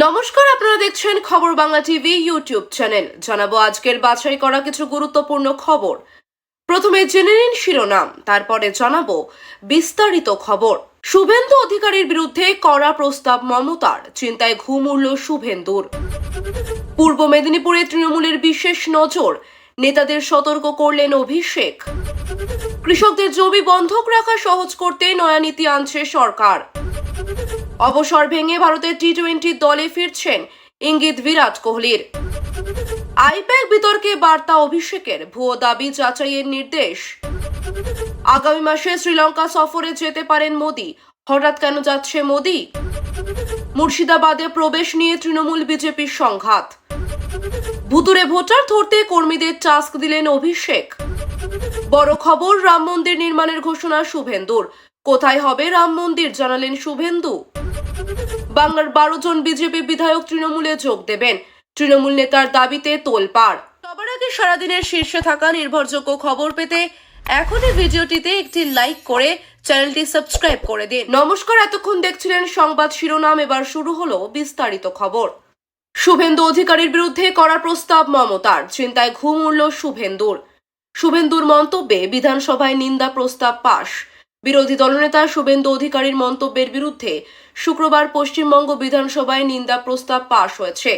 নমস্কার, আপনারা দেখছেন খবর বাংলা টিভি ইউটিউব চ্যানেল। জানাব আজকের বাছাই করা কিছু গুরুত্বপূর্ণ খবর। প্রথমে জেনে নিন শিরোনাম, তারপরে জানাব বিস্তারিত খবর। শুভেন্দু অধিকারীর বিরুদ্ধে কড়া প্রস্তাব মমতার, চিন্তায় ঘুম উড়ল শুভেন্দুর। পূর্ব মেদিনীপুরে তৃণমূলের বিশেষ নজর, নেতাদের সতর্ক করলেন অভিষেক। কৃষকদের জমি বন্ধক রাখা সহজ করতে নয়া নীতি আনছে সরকার। অবসর ভেঙে ভারতের টি টোয়েন্টি দলে ফিরছেন ইঙ্গিত বিরাট কোহলির। আইপ্যাক বিতর্কে বার্তা অভিষেকের ভুয়ো দাবি যাচাইয়ের নির্দেশ। আগামী মাসে শ্রীলঙ্কা সফরে যেতে পারেন মোদি। হঠাৎ কেন যাচ্ছে মোদি? মুর্শিদাবাদে প্রবেশ নিয়ে তৃণমূল বিজেপির সংঘাত। ভুতুরে ভোটার ধরতে কর্মীদের টাস্ক দিলেন অভিষেক। বড় খবর, রাম মন্দির নির্মাণের ঘোষণা শুভেন্দুর। কোথায় হবে রাম মন্দির? জানালেন শুভেন্দু। বাংলার বারো জন বিজেপি বিধায়ক তৃণমূলে যোগ দেবেন। তৃণমূল নেতার দাবিতে তোলপাড়। সবার আগে সারাদিনের শীর্ষে থাকা নির্ভরযোগ্য খবর পেতে এখনই ভিডিওটিতে একটি লাইক করে চ্যানেলটি সাবস্ক্রাইব করে দিন। নমস্কার, এতক্ষণ দেখছিলেন সংবাদ শিরোনাম। এবার শুরু হলো বিস্তারিত খবর। শুভেন্দু অধিকারীর বিরুদ্ধে করা প্রস্তাব মমতার। চিন্তায় ঘুম উড়ল শুভেন্দুর। শুভেন্দুর মন্তব্যে বিধানসভায় নিন্দা প্রস্তাব পাশ বিরোধী দলনেতা শুভেন্দু অধিকারীর মন্তব্যের বিরুদ্ধে শুক্রবার পশ্চিমবঙ্গ বিধানসভায় নিন্দা প্রস্তাব পাশ হয়েছে।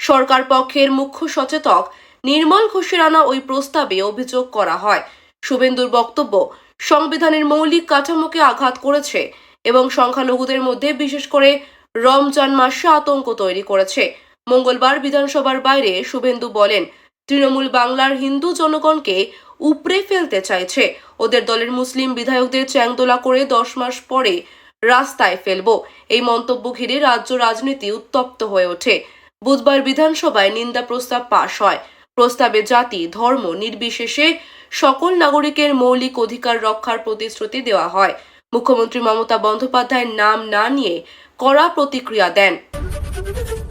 সরকার পক্ষের মুখ্য সচেতক নির্মল ঘোষের আনা ওই প্রস্তাবে অভিযোগ করা হয়। শুভেন্দুর বক্তব্য, সংবিধানের মৌলিক কাঠামোকে আঘাত করেছে এবং সংখ্যালঘুদের মধ্যে বিশেষ করে রমজান মাসে আতঙ্ক তৈরি করেছে। মঙ্গলবার বিধানসভার বাইরে শুভেন্দু বলেন, তৃণমূল বাংলার হিন্দু জনগণকে উপড়ে ফেলতে চাইছে। ওদের দলের মুসলিম বিধায়কদের চ্যাংদোলা করে দশ মাস পরে রাস্তায় ফেলব। এই মন্তব্য ঘিরে রাজ্য রাজনীতি উত্তপ্ত হয়ে ওঠে। বুধবার বিধানসভায় নিন্দা প্রস্তাব পাশ হয়। প্রস্তাবে জাতি, ধর্ম নির্বিশেষে সকল নাগরিকের মৌলিক অধিকার রক্ষার প্রতিশ্রুতি দেওয়া হয়। মুখ্যমন্ত্রী মমতা বন্দ্যোপাধ্যায়ের নাম না নিয়ে কড়া প্রতিক্রিয়া দেন।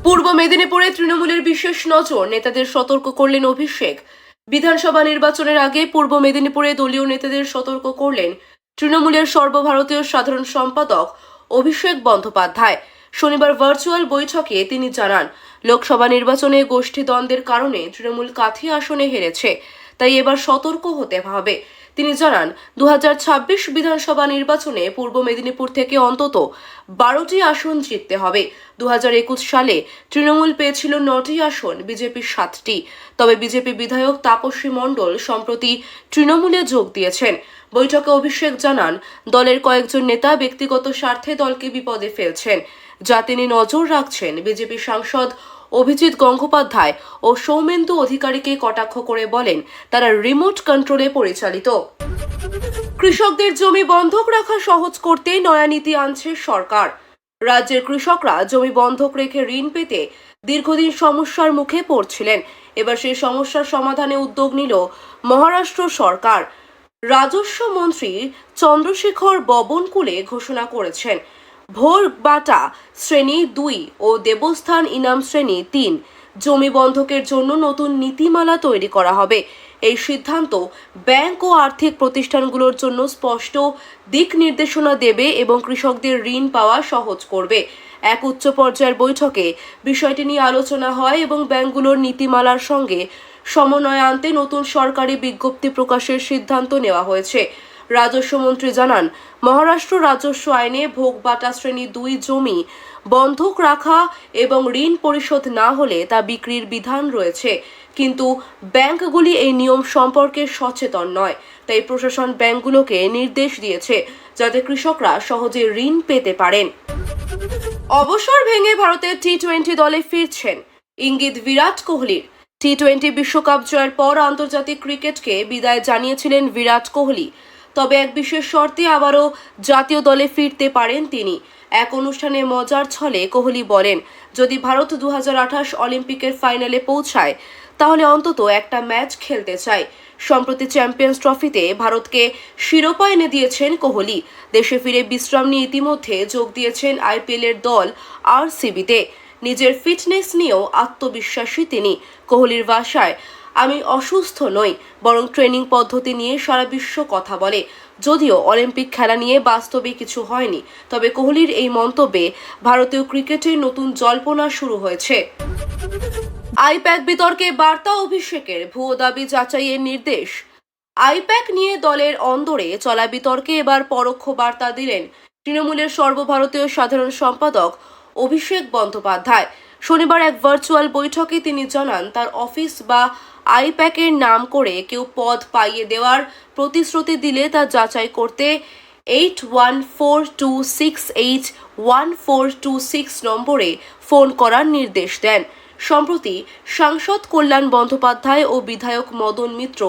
পূর্ব মেদিনীপুরে তৃণমূলের বিশেষ নজর, নেতাদের সতর্ক করলেন অভিষেক। বিধানসভা নির্বাচনের আগে পূর্ব মেদিনীপুরে দলীয় নেতাদের সতর্ক করলেন তৃণমূলের সর্বভারতীয় সাধারণ সম্পাদক অভিষেক বন্দ্যোপাধ্যায়। শনিবার ভার্চুয়াল বৈঠকে তিনি জানান, লোকসভা নির্বাচনে গোষ্ঠী দ্বন্দ্বের কারণে তৃণমূল কাথি আসনে হেরেছে, তাই এবার সতর্ক হতে হবে। তিনি জানান দু হাজার ছাব্বিশ বিধানসভা নির্বাচনে পূর্ব মেদিনীপুর থেকে অন্তত বারোটি আসন জিততে হবে। দু হাজার একুশ সালে তৃণমূল পেয়েছিল নটি আসন, বিজেপির সাতটি। তবে বিজেপি বিধায়ক তাপসী মণ্ডল সম্প্রতি তৃণমূলে যোগ দিয়েছেন। বৈঠকে অভিষেক জানান, দলের কয়েকজন নেতা ব্যক্তিগত স্বার্থে দলকে বিপদে ফেলছেন। যা তিনি নজর রাখছেন বিজেপি সাংসদ অভিজিৎ গঙ্গোপাধ্যায় ও সৌমেন্দু অধিকারীকে কটাক্ষ করে বলেন, তারা রিমোট কন্ট্রোলে পরিচালিত। কৃষকদের জমি বন্ধক রাখা সহজ করতে নয়া নীতি আনছে সরকার। রাজ্যের কৃষকরা জমি বন্ধক রেখে ঋণ পেতে দীর্ঘদিন সমস্যার মুখে পড়ছিলেন। এবার সেই সমস্যার সমাধানে উদ্যোগ নিল মহারাষ্ট্র সরকার। রাজস্ব মন্ত্রী চন্দ্রশেখর ববনকুলে ঘোষণা করেছেন ভোর বাটা শ্রেণি দুই ও দেবস্থান ইনাম শ্রেণি তিন। জমি বন্ধকের জন্য নতুন নীতিমালা তৈরি করা হবে। এই সিদ্ধান্ত ব্যাংক ও আর্থিক প্রতিষ্ঠানগুলোর জন্য স্পষ্ট দিক নির্দেশনা দেবে এবং কৃষকদের ঋণ পাওয়া সহজ করবে। এক উচ্চ পর্যায়ের বৈঠকে বিষয়টি নিয়ে আলোচনা হয় এবং ব্যাংকগুলোর নীতিমালার সঙ্গে সমন্বয় আনতে নতুন সরকারি বিজ্ঞপ্তি প্রকাশের সিদ্ধান্ত নেওয়া হয়েছে। রাজস্ব মন্ত্রী জানান, মহারাষ্ট্র রাজস্ব আইনে ভোগ বাটা শ্রেণি দুই জমি বন্ধক রাখা এবং ঋণ পরিশোধ না হলে তা বিক্রির বিধান রয়েছে। কিন্তু ব্যাংকগুলি এই নিয়ম সম্পর্কে সচেতন নয়, তাই প্রশাসন ব্যাংকগুলোকে নির্দেশ দিয়েছে যাতে কৃষকরা সহজে ঋণ পেতে পারেন। অবসর ভেঙে ভারতের টি টোয়েন্টি দলে ফিরছেন ইঙ্গিত বিরাট কোহলির। টি টোয়েন্টি বিশ্বকাপ জয়ের পর আন্তর্জাতিক ক্রিকেটকে বিদায় জানিয়েছিলেন বিরাট কোহলি। তবে এক বিশেষ শর্তে আবারও জাতীয় দলে ফিরতে পারেন তিনি। এক অনুষ্ঠানে মজার ছলে কোহলি বলেন, যদি ভারত দু হাজার আঠাশ অলিম্পিকের ফাইনালে পৌঁছায়, তাহলে অন্তত একটা ম্যাচ খেলতে চাই। সম্প্রতি চ্যাম্পিয়ন্স ট্রফিতে ভারতকে শিরোপা এনে দিয়েছেন কোহলি। দেশে ফিরে বিশ্রাম নিয়ে ইতিমধ্যে যোগ দিয়েছেন আইপিএলের দল আর সিবিতে নিজের ফিটনেস নিয়েও আত্মবিশ্বাসী তিনি। কোহলির ভাষায় আমি অসুস্থ নই, বরং ট্রেনিং পদ্ধতি নিয়ে সারা বিশ্ব কথা বলে। যদিও অলিম্পিক খেলা নিয়ে বাস্তবে কিছু হয়নি, তবে কোহলির এই মন্তব্যে ভারতীয় ক্রিকেটের নতুন জল্পনা শুরু হয়েছে। আইপ্যাক বিতর্কে বার্তা অভিষেকের ভুয়ো দাবি যাচাইয়ের নির্দেশ। আইপ্যাক নিয়ে দলের অন্দরে চলা বিতর্কে এবার পরোক্ষ বার্তা দিলেন তৃণমূলের সর্বভারতীয় সাধারণ সম্পাদক অভিষেক বন্দ্যোপাধ্যায়। শনিবার এক ভার্চুয়াল বৈঠকে তিনি জানান, তার অফিস বা আইপ্যাকের নাম করে কেউ পদ পাইয়ে দেওয়ার প্রতিশ্রুতি দিলে তা যাচাই করতে eight one four two six eight one four two six নম্বরে ফোন করার নির্দেশ দেন। সম্প্রতি সাংসদ কল্যাণ বন্দ্যোপাধ্যায় ও বিধায়ক মদন মিত্র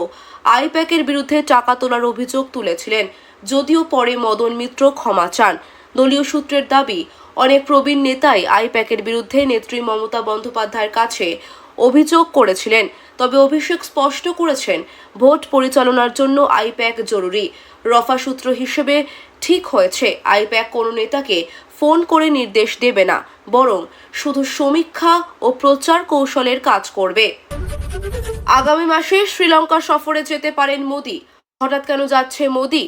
আইপ্যাকের বিরুদ্ধে টাকা তোলার অভিযোগ তুলেছিলেন, যদিও পরে মদন মিত্র ক্ষমা চান। দলীয় সূত্রের দাবি, অনেক প্রবীণ নেতাই আইপ্যাকের বিরুদ্ধে নেত্রী মমতা বন্দ্যোপাধ্যায়ের কাছে অভিযোগ করেছিলেন। তবে অভিষেক স্পষ্ট করেছেন, ভোট পরিচালনার জন্য আইপ্যাক জরুরি। রফা সূত্র হিসেবে ঠিক হয়েছে, আইপ্যাক কোনো নেতাকে ফোন করে নির্দেশ দেবে না, বরং শুধু সমীক্ষা ও প্রচার কৌশলের কাজ করবে। আগামী মাসে শ্রীলঙ্কা সফরে যেতে পারেন মোদি। হঠাৎ কেন যাচ্ছে মোদি?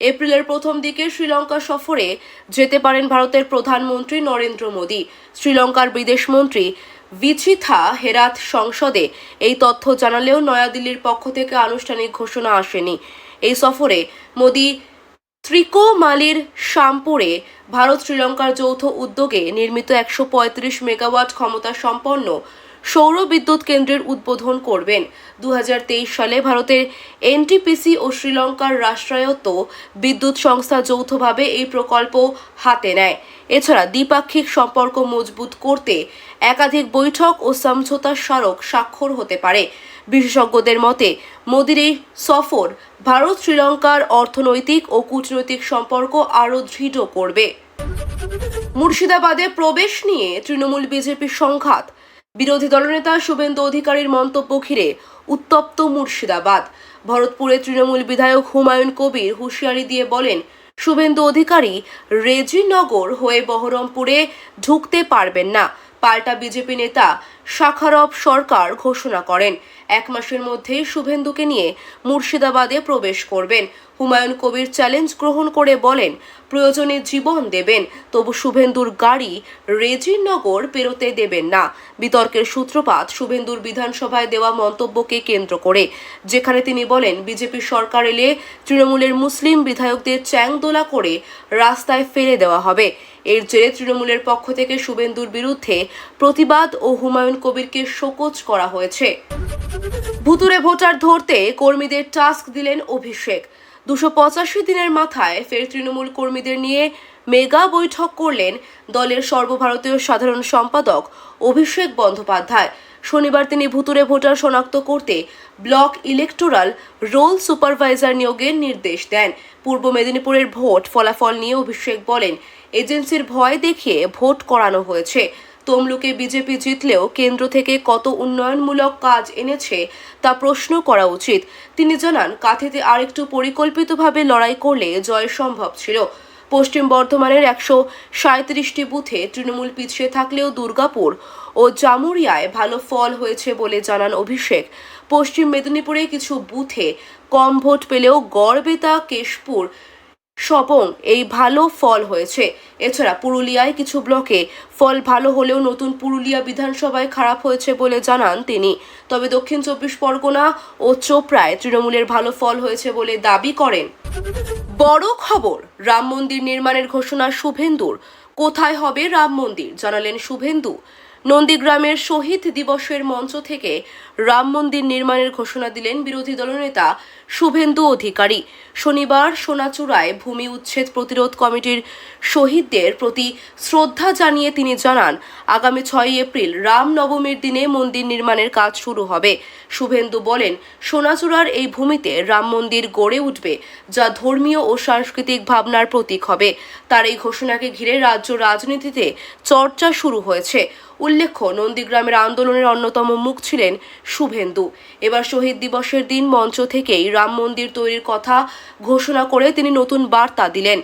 এপ্রিলের প্রথম দিকে শ্রীলঙ্কা সফরে যেতে পারেন ভারতের প্রধানমন্ত্রী নরেন্দ্র মোদি। শ্রীলঙ্কার বিদেশমন্ত্রী বিচিথা হেরাত সংসদে এই তথ্য জানালেও নয়াদিল্লির পক্ষ থেকে আনুষ্ঠানিক ঘোষণা আসেনি। এই সফরে মোদি ত্রিকোমালির শামপুরে ভারত শ্রীলঙ্কার যৌথ উদ্যোগে নির্মিত একশো পঁয়ত্রিশ মেগাওয়াট ক্ষমতা সম্পন্ন সৌর বিদ্যুৎ কেন্দ্রের উদ্বোধন করবেন। দু হাজার তেইশ সালে ভারতের এনটিপিসি ও শ্রীলঙ্কার রাষ্ট্রায়ত্ত বিদ্যুৎ সংস্থা যৌথভাবে এই প্রকল্প হাতে নেয়। এছাড়া দ্বিপাক্ষিক সম্পর্ক মজবুত করতে একাধিক বৈঠক ও সমঝোতা স্মারক স্বাক্ষর হতে পারে। বিশেষজ্ঞদের মতে, মোদির এই সফর ভারত, শ্রীলঙ্কার অর্থনৈতিক ও কূটনৈতিক সম্পর্ক আরও দৃঢ় করবে। মুর্শিদাবাদে প্রবেশ নিয়ে তৃণমূল বিজেপির সংঘাত বিরোধী দলনেতা শুভেন্দু অধিকারীর মন্তব্য ঘিরে উত্তপ্ত মুর্শিদাবাদ। ভরতপুরে তৃণমূল বিধায়ক হুমায়ুন কবির হুঁশিয়ারি দিয়ে বলেন, শুভেন্দু অধিকারী রেজিনগর হয়ে বহরমপুরে ঢুকতে পারবেন না। পাল্টা বিজেপি নেতা শাখারব সরকার ঘোষণা করেন। এক মাসের মধ্যেই শুভেন্দুকে নিয়ে মুর্শিদাবাদে প্রবেশ করবেন। হুমায়ুন কবির চ্যালেঞ্জ গ্রহণ করে বলেন, প্রয়োজনে জীবন দেবেন, তবু শুভেন্দুর গাড়ি রেজিনগর পেরোতে দেবেন না। বিতর্কের সূত্রপাত শুভেন্দুর বিধানসভায় দেওয়া মন্তব্যকে কেন্দ্র করে, যেখানে তিনি বলেন, বিজেপি সরকার এলে তৃণমূলের মুসলিম বিধায়কদের চ্যাংদোলা করে রাস্তায় ফেলে দেওয়া হবে। এর জেরে তৃণমূলের পক্ষ থেকে শুভেন্দুর বিরুদ্ধে প্রতিবাদ ও হুমায়ুন কবিরকে শোকজ করা হয়েছে। ভুতুরে ভোটার ধরতে কর্মীদের টাস্ক দিলেন অভিষেক। দুশো পঁচাশি দিনের মাথায় ফের তৃণমূল কর্মীদের নিয়ে মেগা বৈঠক করলেন দলের সর্বভারতীয় সাধারণ সম্পাদক অভিষেক বন্দ্যোপাধ্যায়। শনিবার তিনি ভুতুরে ভোটার শনাক্ত করতে ব্লক ইলেকটোরাল রোল সুপারভাইজার নিয়োগের নির্দেশ দেন। পূর্ব মেদিনীপুরের ভোট ফলাফল নিয়ে অভিষেক বলেন এজেন্সির ভয় দেখিয়ে ভোট করানো হয়েছে। তমলুকে বিজেপি জিতলেও কেন্দ্র থেকে কত উন্নয়নমূলক কাজ এনেছে তা প্রশ্ন করা উচিত। তিনি জানান, কাঁথিতে আরেকটু পরিকল্পিতভাবে লড়াই করলে জয় সম্ভব ছিল। পশ্চিম বর্ধমানের একশো সাঁত্রিশটি বুথে তৃণমূল পিছিয়ে থাকলেও দুর্গাপুর ও জামুরিয়ায় ভালো ফল হয়েছে বলে জানান অভিষেক। পশ্চিম মেদিনীপুরে কিছু বুথে কম ভোট পেলেও গড়বেতা, কেশপুর সবং এই ভালো ফল হয়েছে। এছাড়া পুরুলিয়ায় কিছু ব্লকে ফল ভালো হলেও নতুন পুরুলিয়া বিধানসভায় খারাপ হয়েছে বলে জানান তিনি। তবে দক্ষিণ চব্বিশ পরগনা ও চোপড়ায় তৃণমূলের ভালো ফল হয়েছে বলে দাবি করেন। বড় খবর, রাম মন্দির নির্মাণের ঘোষণা শুভেন্দুর। কোথায় হবে রাম মন্দির? জানালেন শুভেন্দু। নন্দীগ্রামের শহীদ দিবসের মঞ্চ থেকে রাম মন্দির নির্মাণের ঘোষণা দিলেন বিরোধী দলনেতা শুভেন্দু অধিকারী। শনিবার সোনাচূড়ায় ভূমি উচ্ছেদ প্রতিরোধ কমিটির শহীদদের প্রতি শ্রদ্ধা জানিয়ে তিনি জানান, আগামী ছয় এপ্রিল রাম নবমীর দিনে মন্দির নির্মাণের কাজ শুরু হবে। শুভেন্দু বলেন, সোনাচূড়ার এই ভূমিতে রাম মন্দির গড়ে উঠবে, যা ধর্মীয় ও সাংস্কৃতিক ভাবনার প্রতীক হবে। তার এই ঘোষণাকে ঘিরে রাজ্য রাজনীতিতে চর্চা শুরু হয়েছে। উল্লেখ্য, নন্দীগ্রামের আন্দোলনের অন্যতম মুখ ছিলেন শুভেন্দু। এবার শহীদ দিবসের দিন মঞ্চ থেকেই রাম মন্দির তৈরির কথা ঘোষণা করে তিনি নতুন বার্তা দিলেন।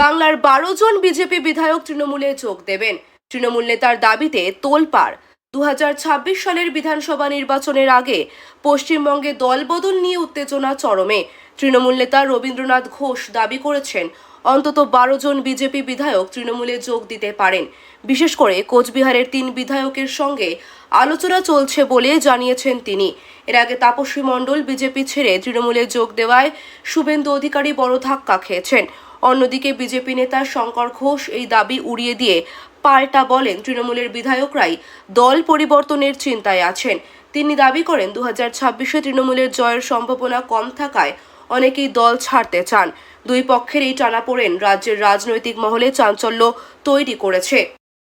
বাংলার বারো জন বিজেপি বিধায়ক তৃণমূলে যোগ দেবেন। তৃণমূল নেতার দাবিতে তোলপাড়। দু হাজার ছাব্বিশ সালের বিধানসভা নির্বাচনের আগে পশ্চিমবঙ্গে দলবদল নিয়ে উত্তেজনা চরমে। তৃণমূল নেতা রবীন্দ্রনাথ ঘোষ দাবি করেছেন, অন্তত বারো জন বিজেপি বিধায়ক তৃণমূলে যোগ দিতে পারেন। বিশেষ করে কোচবিহারের তিন বিধায়কের সঙ্গে আলোচনা চলছে বলে জানিয়েছেন তিনি। এর আগে তাপসী মণ্ডল বিজেপি ছেড়ে তৃণমূলে যোগ দেওয়ায় শুভেন্দু অধিকারী বড় ধাক্কা খেয়েছেন। অন্যদিকে বিজেপি নেতা শঙ্কর ঘোষ এই দাবি উড়িয়ে দিয়ে পাল্টা বলেন তৃণমূলের বিধায়করাই দল পরিবর্তনের চিন্তায় আছেন। তিনি দাবি করেন দু হাজার ছাব্বিশে তৃণমূলের জয়ের সম্ভাবনা কম থাকায় অনেকেই দল ছাড়তে চান। দুই পক্ষের এই টানাপোড়েন রাজ্যের রাজনৈতিক মহলে চাঞ্চল্য তৈরি করেছে।